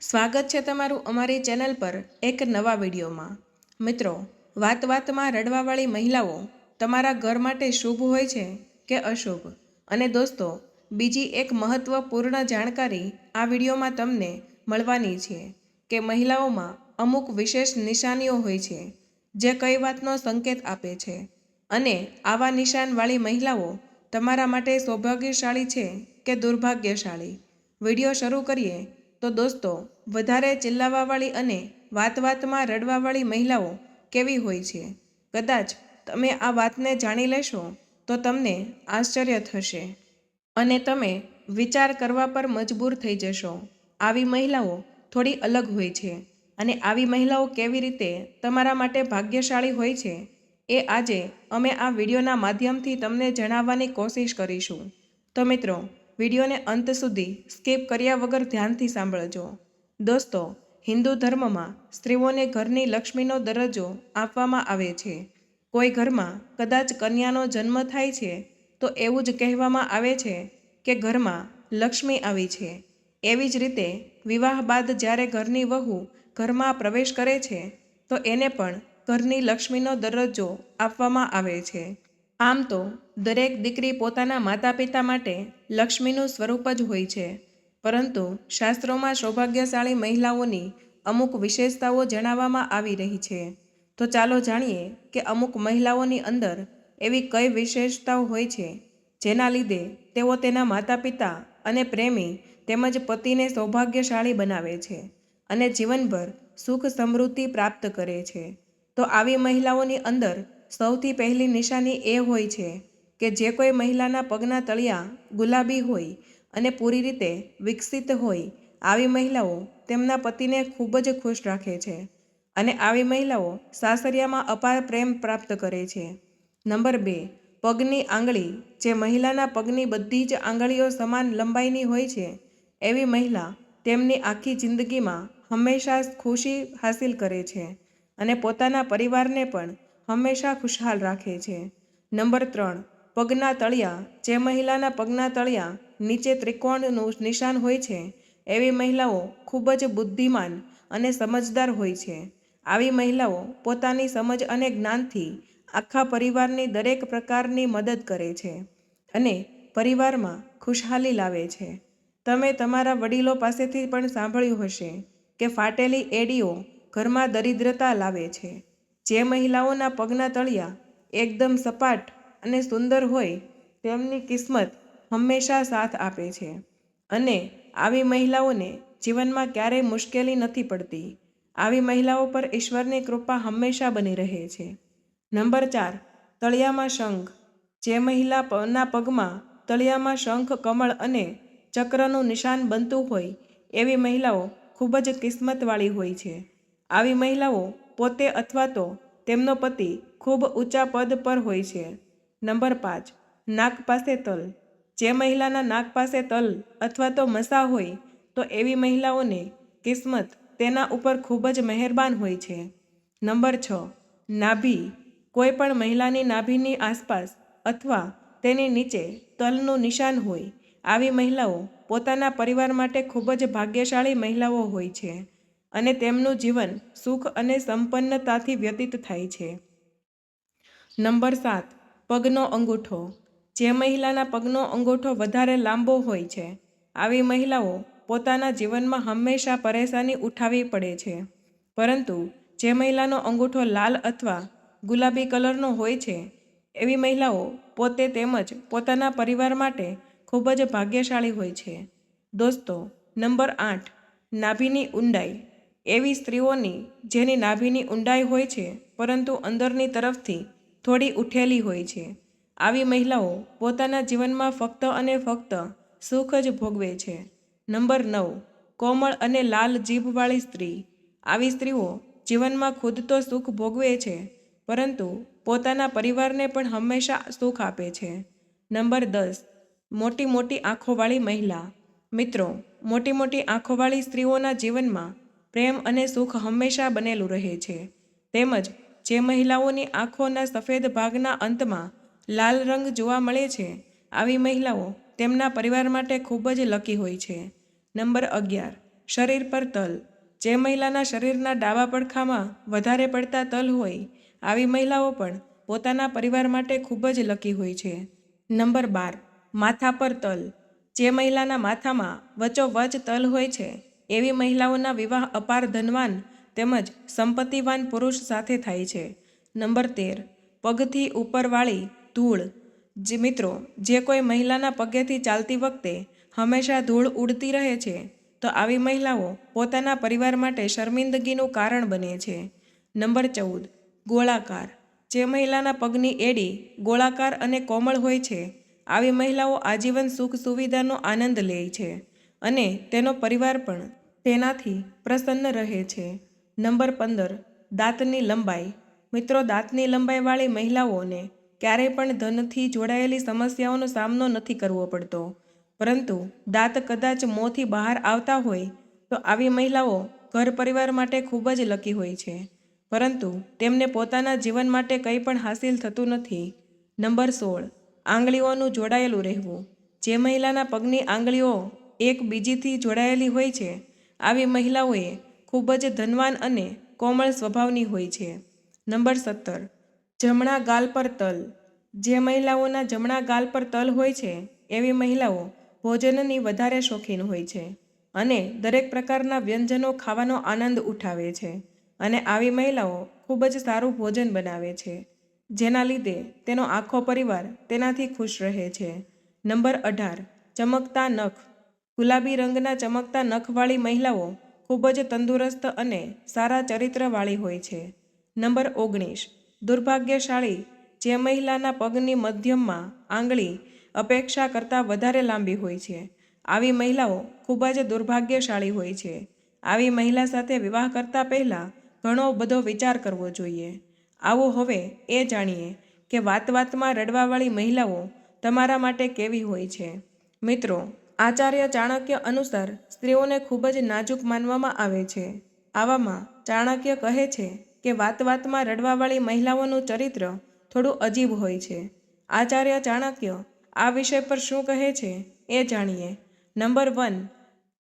સ્વાગત છે તમારું અમારી ચેનલ પર એક નવા વિડીયોમાં. મિત્રો, વાત વાતમાં રડવાવાળી મહિલાઓ તમારા ઘર માટે શુભ હોય છે કે અશુભ? અને દોસ્તો, બીજી એક મહત્ત્વપૂર્ણ જાણકારી આ વિડીયોમાં તમને મળવાની છે કે મહિલાઓમાં અમુક વિશેષ નિશાનીઓ હોય છે જે કઈ વાતનો સંકેત આપે છે. અને આવા નિશાનવાળી મહિલાઓ તમારા માટે સૌભાગ્યશાળી છે કે દુર્ભાગ્યશાળી? વીડિયો શરૂ કરીએ તો દોસ્તો, વધારે ચિલ્લાવાવાળી અને વાત વાતમાં રડવાવાળી મહિલાઓ કેવી હોય છે? કદાચ તમે આ વાતને જાણી લેશો, તો તમને આશ્ચર્ય થશે. અને તમે વિચાર કરવા પર મજબૂર થઈ જશો. આવી મહિલાઓ થોડી અલગ હોય છે. અને આવી મહિલાઓ કેવી રીતે તમારા માટે ભાગ્યશાળી હોય છે? એ આજે અમે આ વિડીયોના માધ્યમથી તમને જણાવવાની કોશિશ કરીશું. તો મિત્રો વિડીયોને અંત સુધી સ્કીપ કર્યા વગર ધ્યાનથી સાંભળજો. દોસ્તો, હિન્દુ ધર્મમાં સ્ત્રીઓને ઘરની લક્ષ્મીનો દરજ્જો આપવામાં આવે છે. કોઈ ઘરમાં કદાચ કન્યાનો જન્મ થાય છે, તો એવું જ કહેવામાં આવે છે કે ઘરમાં લક્ષ્મી આવી છે. એવી જ રીતે વિવાહ બાદ જ્યારે ઘરની વહુ ઘરમાં પ્રવેશ કરે છે, તો એને પણ ઘરની લક્ષ્મીનો દરજ્જો આપવામાં આવે છે. આમ તો દરેક દીકરી પોતાના માતા પિતા માટે લક્ષ્મીનું સ્વરૂપ જ હોય છે. પરંતુ શાસ્ત્રોમાં સૌભાગ્યશાળી મહિલાઓની અમુક વિશેષતાઓ જણાવવામાં આવી રહી છે. તો ચાલો જાણીએ કે અમુક મહિલાઓની અંદર એવી કઈ વિશેષતાઓ હોય છે, જેના લીધે તેઓ તેના માતા પિતા અને પ્રેમી તેમજ પતિને સૌભાગ્યશાળી બનાવે છે અને જીવનભર સુખ સમૃદ્ધિ પ્રાપ્ત કરે છે. તો આવી મહિલાઓની અંદર સૌથી પહેલી નિશાની એ હોય છે કે જે કોઈ મહિલાના પગના તળિયા ગુલાબી હોય અને પૂરી રીતે વિકસિત હોય. આવી મહિલાઓ તેમના પતિને ખૂબ જ ખુશ રાખે છે અને આવી મહિલાઓ સાસરિયામાં અપાર પ્રેમ પ્રાપ્ત કરે છે. નંબર બે, પગની આંગળી. જે મહિલાના પગની બધી જ આંગળીઓ સમાન લંબાઈની હોય છે, એવી મહિલા તેમની આખી જિંદગીમાં હંમેશા ખુશી હાસિલ કરે છે. અને પોતાના પરિવારને પણ હંમેશા ખુશહાલ રાખે છે. નંબર ત્રણ, પગના તળિયા. જે મહિલાના પગના તળિયા નીચે ત્રિકોણનું નિશાન હોય છે, એવી મહિલાઓ ખૂબ જ બુદ્ધિમાન અને સમજદાર હોય છે. આવી મહિલાઓ પોતાની સમજ અને જ્ઞાનથી આખા પરિવારની દરેક પ્રકારની મદદ કરે છે અને પરિવારમાં ખુશહાલી લાવે છે. તમે તમારા વડીલો પાસેથી પણ સાંભળ્યું હશે કે ફાટેલી એડીઓ ઘરમાં દરિદ્રતા લાવે છે. જે મહિલાઓના પગના તળિયા એકદમ સપાટ અને સુંદર હોય, તેમની કિસ્મત હંમેશા સાથ આપે છે. અને આવી મહિલાઓને જીવનમાં ક્યારેય મુશ્કેલી નથી પડતી. આવી મહિલાઓ પર ઈશ્વરની કૃપા હંમેશા બની રહે છે. નંબર ચાર, તળિયામાં શંખ. જે મહિલાના પગમાં તળિયામાં શંખ, કમળ અને ચક્રનું નિશાન બનતું હોય, એવી મહિલાઓ ખૂબ જ કિસ્મતવાળી હોય છે. આવી મહિલાઓ પોતે અથવા તો તેમનો પતિ ખૂબ ઊંચા પદ પર હોય છે. નંબર પાંચ, નાક પાસે તલ. જે મહિલાના નાક પાસે તલ અથવા તો મસા હોય, તો એવી મહિલાઓને કિસ્મત તેના ઉપર ખૂબ જ મહેરબાન હોય છે. નંબર છ, નાભી. કોઈ પણ મહિલાની નાભીની આસપાસ અથવા તેની નીચે તલનું નિશાન હોય, આવી મહિલાઓ પોતાના પરિવાર માટે ખૂબ જ ભાગ્યશાળી મહિલાઓ હોય છે. અને તેમનું જીવન સુખ અને સંપન્નતાથી વ્યતીત થાય છે. નંબર સાત, પગનો અંગૂઠો. જે મહિલાના પગનો અંગૂઠો વધારે લાંબો હોય છે, આવી મહિલાઓ પોતાના જીવનમાં હંમેશા પરેશાની ઉઠાવવી પડે છે. પરંતુ જે મહિલાનો અંગૂઠો લાલ અથવા ગુલાબી કલરનો હોય છે, એવી મહિલાઓ પોતે તેમજ પોતાના પરિવાર માટે ખૂબ જ ભાગ્યશાળી હોય છે. દોસ્તો, નંબર આઠ, નાભીની ઊંડાઈ. એવી સ્ત્રીઓની જેની નાભીની ઊંડાઈ હોય છે, પરંતુ અંદરની તરફથી થોડી ઉઠેલી હોય છે. આવી મહિલાઓ પોતાના જીવનમાં ફક્ત અને ફક્ત સુખ જ ભોગવે છે. નંબર નવ, કોમળ અને લાલ જીભવાળી સ્ત્રી. આવી સ્ત્રીઓ જીવનમાં ખુદ તો સુખ ભોગવે છે, પરંતુ પોતાના પરિવારને પણ હંમેશા સુખ આપે છે. નંબર દસ મોટી મોટી આંખોવાળી મહિલા. મિત્રો મોટી મોટી આંખોવાળી સ્ત્રીઓના જીવનમાં પ્રેમ અને સુખ હંમેશા બનેલું રહે છે. તેમજ જે મહિલાઓની આંખોના સફેદ ભાગના અંતમાં લાલ રંગ જોવા મળે છે, આવી મહિલાઓ તેમના પરિવાર માટે ખૂબ જ લકી હોય છે. નંબર અગિયાર, શરીર પર તલ. જે મહિલાના શરીરના ડાબા પડખામાં વધારે પડતા તલ હોય, આવી મહિલાઓ પણ પોતાના પરિવાર માટે ખૂબ જ લકી હોય છે. નંબર બાર, માથા પર તલ. જે મહિલાના માથામાં વચોવચ તલ હોય છે એવી મહિલાઓના વિવાહ અપાર ધનવાન તેમજ સંપત્તિવાન પુરુષ સાથે થાય છે. નંબર તેર, પગથી ઉપરવાળી ધૂળ. જે મિત્રો, જે કોઈ મહિલાના પગેથી ચાલતી વખતે હંમેશા ધૂળ ઉડતી રહે છે, તો આવી મહિલાઓ પોતાના પરિવાર માટે શર્મિંદગીનું કારણ બને છે. નંબર ચૌદ, ગોળાકાર. જે મહિલાના પગની એડી ગોળાકાર અને કોમળ હોય છે, આવી મહિલાઓ આજીવન સુખ સુવિધાનો આનંદ લે છે અને તેનો પરિવાર પણ તેનાથી પ્રસન્ન રહે છે. નંબર પંદર, દાંતની લંબાઈ. મિત્રો, દાંતની લંબાઈવાળી મહિલાઓને ક્યારેય પણ ધનથી જોડાયેલી સમસ્યાઓનો સામનો નથી કરવો પડતો. પરંતુ દાંત કદાચ મોંથી બહાર આવતા હોય તો આવી મહિલાઓ ઘર પરિવાર માટે ખૂબ જ લકી હોય છે. પરંતુ તેમને પોતાના જીવન માટે કંઈ પણ હાસિલ થતું નથી. નંબર સોળ, આંગળીઓનું જોડાયેલું રહેવું. જે મહિલાના પગની આંગળીઓ એક બીજીથી જોડાયેલી હોય છે આવી મહિલાઓએ ખૂબ જ ધનવાન અને કોમળ સ્વભાવની હોય છે. નંબર સત્તર. જમણા ગાલ પર તલ. જે મહિલાઓના જમણા ગાલ પર તલ હોય છે, એવી મહિલાઓ ભોજનની વધારે શોખીન હોય છે અને દરેક પ્રકારના વ્યંજનો ખાવાનો આનંદ ઉઠાવે છે અને આવી મહિલાઓ ખૂબ જ સારું ભોજન બનાવે છે. જેના લીધે તેનો આખો પરિવાર તેનાથી ખુશ રહે છે. નંબર અઢાર. ચમકતા નખ. ગુલાબી રંગના ચમકતા નખવાળી મહિલાઓ ખૂબ જ તંદુરસ્ત અને સારા ચરિત્રવાળી હોય છે. નંબર ઓગણીસ. દુર્ભાગ્યશાળી, જે મહિલાના પગની મધ્યમમાં આંગળી અપેક્ષા કરતાં વધારે લાંબી હોય છે. આવી મહિલાઓ ખૂબ જ દુર્ભાગ્યશાળી હોય છે. આવી મહિલા સાથે વિવાહ કરતાં પહેલાં ઘણો બધો વિચાર કરવો જોઈએ. આવો હવે એ જાણીએ કે વાત વાતમાં રડવાવાળી મહિલાઓ તમારા માટે કેવી હોય છે. મિત્રો આચાર્ય ચાણક્ય અનુસાર સ્ત્રીઓને ખૂબ જ નાજુક માનવામાં આવે છે. આવામાં ચાણક્ય કહે છે કે વાત વાતમાં રડવાવાળી મહિલાઓનું ચરિત્ર થોડું અજીબ હોય છે. આચાર્ય ચાણક્ય આ વિષય પર શું કહે છે એ જાણીએ. નંબર વન,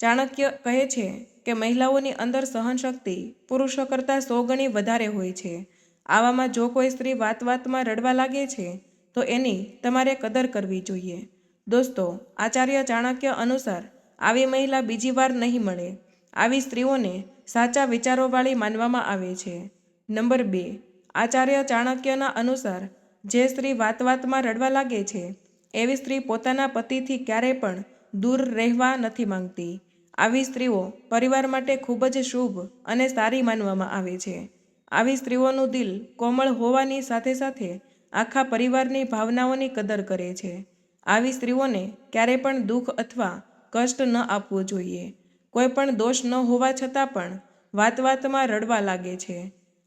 ચાણક્ય કહે છે કે મહિલાઓની અંદર સહનશક્તિ પુરુષો કરતાં સો ગણી વધારે હોય છે. આવામાં જો કોઈ સ્ત્રી વાત વાતમાં રડવા લાગે છે, તો એની તમારે કદર કરવી જોઈએ. દોસ્તો, આચાર્ય ચાણક્ય અનુસાર, આવી મહિલા બીજી વાર નહીં મળે. આવી સ્ત્રીઓને સાચા વિચારોવાળી માનવામાં આવે છે. નંબર બે, આચાર્ય ચાણક્યના અનુસાર, જે સ્ત્રી વાત વાતમાં રડવા લાગે છે, એવી સ્ત્રી પોતાના પતિથી ક્યારેય પણ દૂર રહેવા નથી માંગતી. આવી સ્ત્રીઓ પરિવાર માટે ખૂબ જ શુભ અને સારી માનવામાં આવે છે. આવી સ્ત્રીઓનું દિલ કોમળ હોવાની સાથે સાથે આખા પરિવારની ભાવનાઓની કદર કરે છે. આવી સ્ત્રીઓને ક્યારેય પણ દુઃખ અથવા કષ્ટ ન આપવું જોઈએ. કોઈ પણ દોષ ન હોવા છતાં પણ વાત વાતમાં રડવા લાગે છે.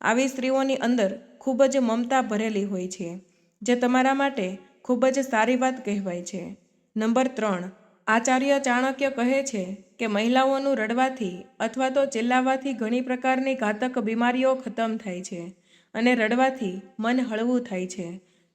આવી સ્ત્રીઓની અંદર ખૂબ જ મમતા ભરેલી હોય છે, જે તમારા માટે ખૂબ જ સારી વાત કહેવાય છે. નંબર ત્રણ, આચાર્ય ચાણક્ય કહે છે કે મહિલાઓનું રડવાથી અથવા તો ચિલ્લાવાથી ઘણી પ્રકારની ઘાતક બીમારીઓ ખતમ થાય છે અને રડવાથી મન હળવું થાય છે.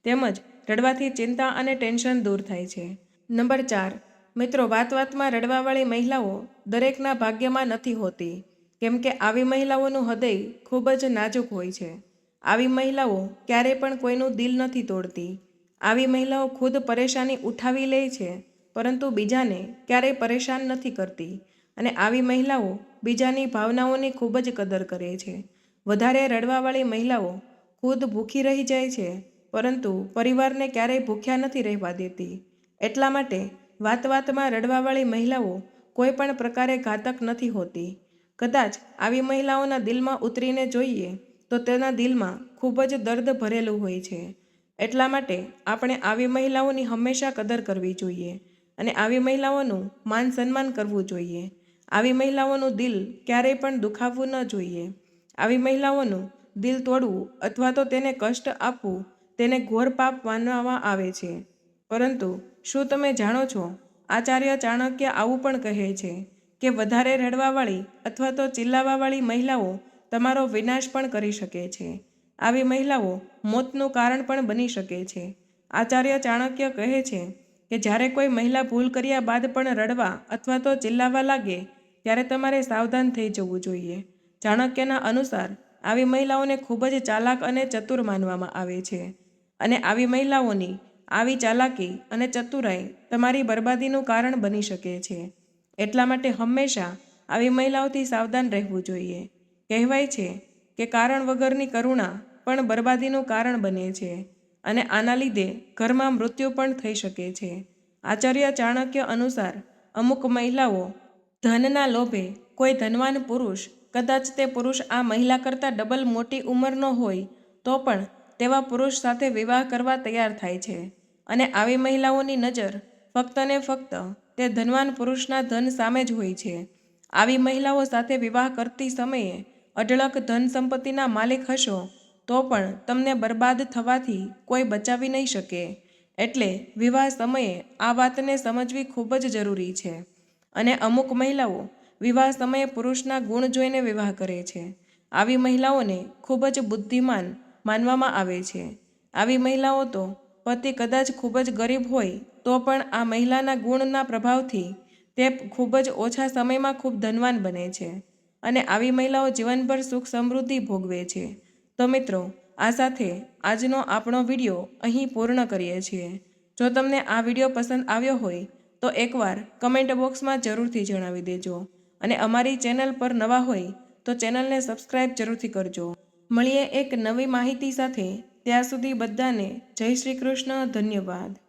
તેમજ રડવાથી ચિંતા અને ટેન્શન દૂર થાય છે. નંબર ચાર. મિત્રો વાત વાતમાં રડવાવાળી મહિલાઓ દરેકના ભાગ્યમાં નથી હોતી. કેમ કે આવી મહિલાઓનું હૃદય ખૂબ જ નાજુક હોય છે. આવી મહિલાઓ ક્યારેય પણ કોઈનું દિલ નથી તોડતી. આવી મહિલાઓ ખુદ પરેશાની ઉઠાવી લે છે, પરંતુ બીજાને ક્યારેય પરેશાન નથી કરતી અને આવી મહિલાઓ બીજાની ભાવનાઓની ખૂબ જ કદર કરે છે. વધારે રડવાવાળી મહિલાઓ ખુદ ભૂખી રહી જાય છે પરંતુ પરિવારને ક્યારેય ભૂખ્યા નથી રહેવા દેતી. એટલા માટે વાત વાતમાં રડવાવાળી મહિલાઓ કોઈ પણ પ્રકારે ઘાતક નથી હોતી. કદાચ આવી મહિલાઓના દિલમાં ઉતરીને જોઈએ તો તેના દિલમાં ખૂબ જ દર્દ ભરેલું હોય છે. એટલા માટે આપણે આવી મહિલાઓની હંમેશા કદર કરવી જોઈએ અને આવી મહિલાઓનું માન સન્માન કરવું જોઈએ. આવી મહિલાઓનું દિલ ક્યારેય પણ દુખાવવું ન જોઈએ. આવી મહિલાઓનું દિલ તોડવું અથવા તો તેને કષ્ટ આપવું તેને ઘોર પાપ માનવામાં આવે છે. પરંતુ શું તમે જાણો છો? આચાર્ય ચાણક્ય આવું પણ કહે છે કે વધારે રડવાવાળી અથવા તો ચિલ્લાવાવાળી મહિલાઓ તમારો વિનાશ પણ કરી શકે છે. આવી મહિલાઓ મોતનું કારણ પણ બની શકે છે. આચાર્ય ચાણક્ય કહે છે કે જ્યારે કોઈ મહિલા ભૂલ કર્યા બાદ પણ રડવા અથવા તો ચિલ્લાવા લાગે, ત્યારે તમારે સાવધાન થઈ જવું જોઈએ. ચાણક્યના અનુસાર, આવી મહિલાઓને ખૂબ જ ચાલાક અને ચતુર માનવામાં આવે છે. અને આવી મહિલાઓની, આવી ચાલાકી અને ચતુરાઈ તમારી બરબાદીનું કારણ બની શકે છે. એટલા માટે હંમેશા આવી મહિલાઓથી સાવધાન રહેવું જોઈએ. કહેવાય છે કે કારણ વગરની કરુણા પણ બરબાદીનું કારણ બને છે અને આના લીધે ઘરમાં મૃત્યુ પણ થઈ શકે છે. આચાર્ય ચાણક્ય અનુસાર, અમુક મહિલાઓ ધનના લોભે કોઈ ધનવાન પુરુષ કદાચ તે પુરુષ આ મહિલા કરતાં ડબલ મોટી ઉંમરનો હોય તો પણ તેવા પુરુષ સાથે વિવાહ કરવા તૈયાર થાય છે. અને આવી મહિલાઓની નજર ફક્ત ને ફક્ત તે ધનવાન પુરુષના ધન સામે જ હોય છે. આવી મહિલાઓ સાથે વિવાહ કરતી સમયે અઢળક ધન સંપત્તિના માલિક હશો, તો પણ તમને બરબાદ થવાથી કોઈ બચાવી નહીં શકે. એટલે વિવાહ સમયે આ વાતને સમજવી ખૂબ જ જરૂરી છે. અને અમુક મહિલાઓ વિવાહ સમયે પુરુષના ગુણ જોઈને વિવાહ કરે છે. આવી મહિલાઓને ખૂબ જ બુદ્ધિમાન માનવામાં આવે છે. આવી મહિલાઓ તો પતિ કદાચ ખૂબ જ ગરીબ હોય, તો પણ આ મહિલાના ગુણના પ્રભાવથી તે ખૂબ જ ઓછા સમયમાં ખૂબ ધનવાન બને છે. અને આવી મહિલાઓ જીવનભર સુખ સમૃદ્ધિ ભોગવે છે. તો મિત્રો, આ સાથે આજનો આપણો વીડિયો અહીં પૂર્ણ કરીએ છીએ. જો તમને આ વીડિયો પસંદ આવ્યો હોય, તો એકવાર કમેન્ટ બોક્સમાં જરૂરથી જણાવી દેજો. અને અમારી ચેનલ પર નવા હોય, તો ચેનલને સબસ્ક્રાઈબ જરૂરથી કરજો. મળીએ એક નવી માહિતી સાથે. ત્યાં સુધી બધાને જય શ્રી કૃષ્ણ ધન્યવાદ.